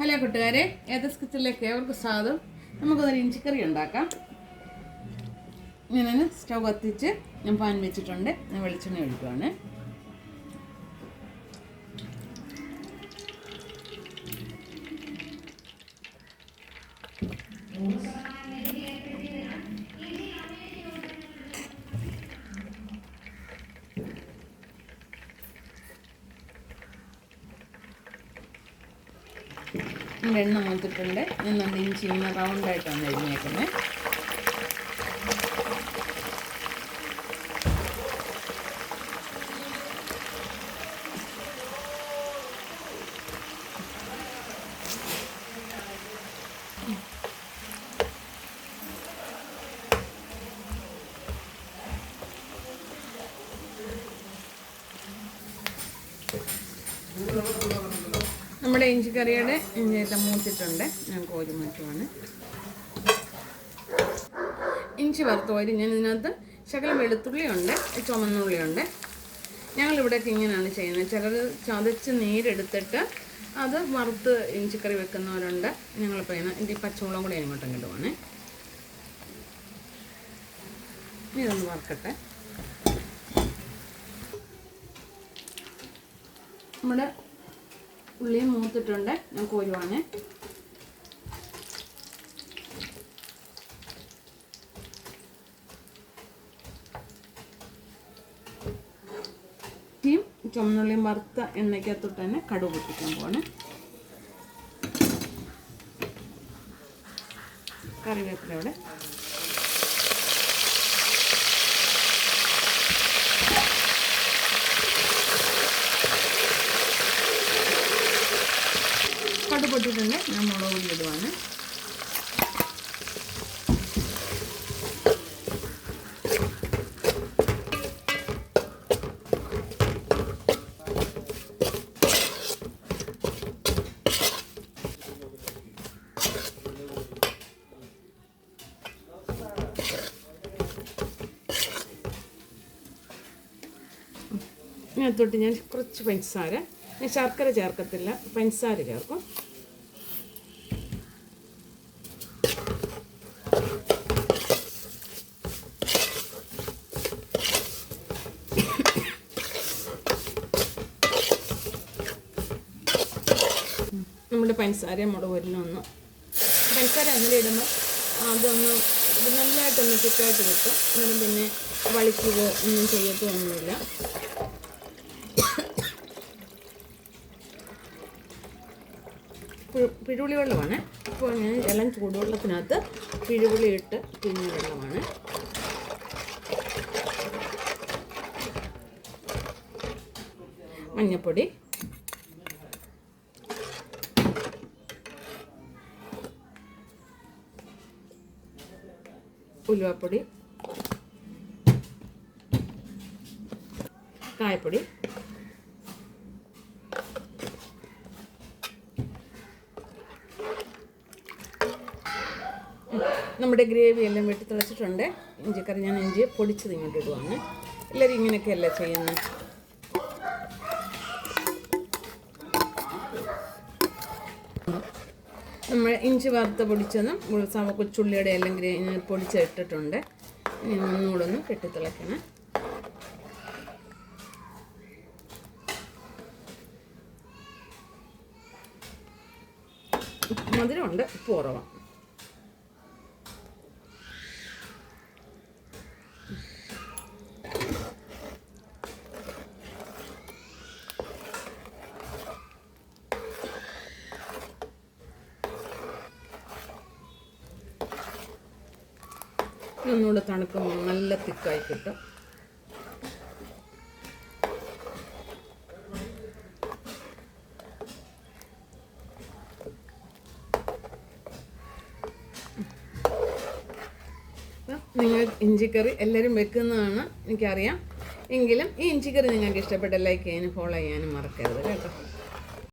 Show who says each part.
Speaker 1: Hello കൂട്ടുകാരെ ഏതസ് കിച്ചണിലേക്ക് ഏവർക്ക് സ്വാഗതം. നമുക്കൊരു ഇഞ്ചിക്കറി ഉണ്ടാക്കാം. ഞാൻ സ്റ്റൗ കത്തിച്ച് ഞാൻ പാൻ വെച്ചിട്ടുണ്ട്. ഞാൻ വെളിച്ചെണ്ണ ഒഴിക്കുവാണ്. നമ്മുടെ എണ്ണ മൂത്തിട്ടുണ്ട്. ഞാൻ നല്ല ഇങ്ങനെ റൗണ്ടായിട്ടാണ് എരിഞ്ഞേക്കുന്നത് നമ്മുടെ ഇഞ്ചി കറിയുടെ ഇഞ്ചിയെല്ലാം മൂത്തിട്ടുണ്ട്. ഞാൻ കോരി മാറ്റുവാണ്. ഇഞ്ചി വറുത്ത് കോരി ഞാൻ ഇതിനകത്ത് ശകലം വെളുത്തുള്ളിയുണ്ട് ചുമന്നുള്ളിയുണ്ട്. ഞങ്ങളിവിടെയൊക്കെ ഇങ്ങനെയാണ് ചെയ്യുന്നത്. ചിലർ ചതച്ച് നീരെടുത്തിട്ട് അത് വറുത്ത് ഇഞ്ചിക്കറി വെക്കുന്നവരുണ്ട്. ഞങ്ങളിപ്പോൾ ഇങ്ങനെ ഇതിന്റെ പച്ചമുളകും കൂടി ഇങ്ങോട്ടും കിട്ടുവാണേ ഇതൊന്ന് വറുക്കട്ടെ. നമ്മുടെ ഉള്ളിയും മൂത്തിട്ടുണ്ട്. ഞാൻ കോരുവാണ്. ചുമന്നുള്ളിയും വറുത്ത എണ്ണയ്ക്കകത്തോട്ട് തന്നെ കടുക് പൊട്ടിക്കാൻ പോവാണ്. കറിവേപ്പില ഇവിടെ. പൊട്ടിട്ടുണ്ട്. ഞാൻ മുളക് പൊടി ഇടുവാണ്. ഇതിനകത്തോട്ട് ഞാൻ കുറച്ച് പഞ്ചസാര. ഞാൻ ശർക്കര ചേർക്കത്തില്ല. പഞ്ചസാര ചേർക്കും. നമ്മുടെ പഞ്ചസാരയും മുളക് വരലൊന്ന് പഞ്ചസാര അങ്ങനെ ഇടുമ്പോൾ അതൊന്ന് നല്ലതായിട്ടൊന്ന് തിക്കായിട്ട് കിട്ടും. അന്നേരം പിന്നെ വളിക്കുക ഒന്നും ചെയ്യത്തൊന്നുമില്ല. പിഴുപുളി വെള്ളമാണ് ഇപ്പോൾ ഞാൻ ഇളം ചൂടുവെള്ളത്തിനകത്ത് പിഴുപുളി ഇട്ട് പിഴിഞ്ഞ വെള്ളമാണ്. മഞ്ഞപ്പൊടി ഉലുവപ്പൊടി കായപ്പൊടി നമ്മുടെ ഗ്രേവി എല്ലാം വെട്ടി തിളച്ചിട്ടുണ്ട്. ഇഞ്ചിക്കറി ഞാൻ ഇഞ്ചി പൊടിച്ചത് ഇങ്ങോട്ട് ഇടുവാണ്. എല്ലാവരും ഇങ്ങനെയൊക്കെയല്ല ചെയ്യുന്നത്? നമ്മൾ ഇഞ്ചി വറുത്ത് പൊടിച്ചതും കൊച്ചുള്ളിയുടെ ഗ്രേ പൊടിച്ചിട്ടിട്ടുണ്ട്. ഇനി ഒന്നുകൂടെ ഒന്ന് കെട്ടിത്തിളയ്ക്കണം മധുരമുണ്ട്. ഉപ്പ് കുറവാണ് ഒന്നുകൂടെ തണുക്കുമ്പോൾ നല്ല തിക്കായി കിട്ടും. നിങ്ങൾ ഇഞ്ചിക്കറി എല്ലാവരും വെക്കുന്നതാണ് എനിക്കറിയാം. എങ്കിലും ഈ ഇഞ്ചിക്കറി നിങ്ങൾക്ക് ഇഷ്ടപ്പെട്ട ലൈക്ക് ചെയ്യാനും ഫോളോ ചെയ്യാനും മറക്കരുത് കേട്ടോ.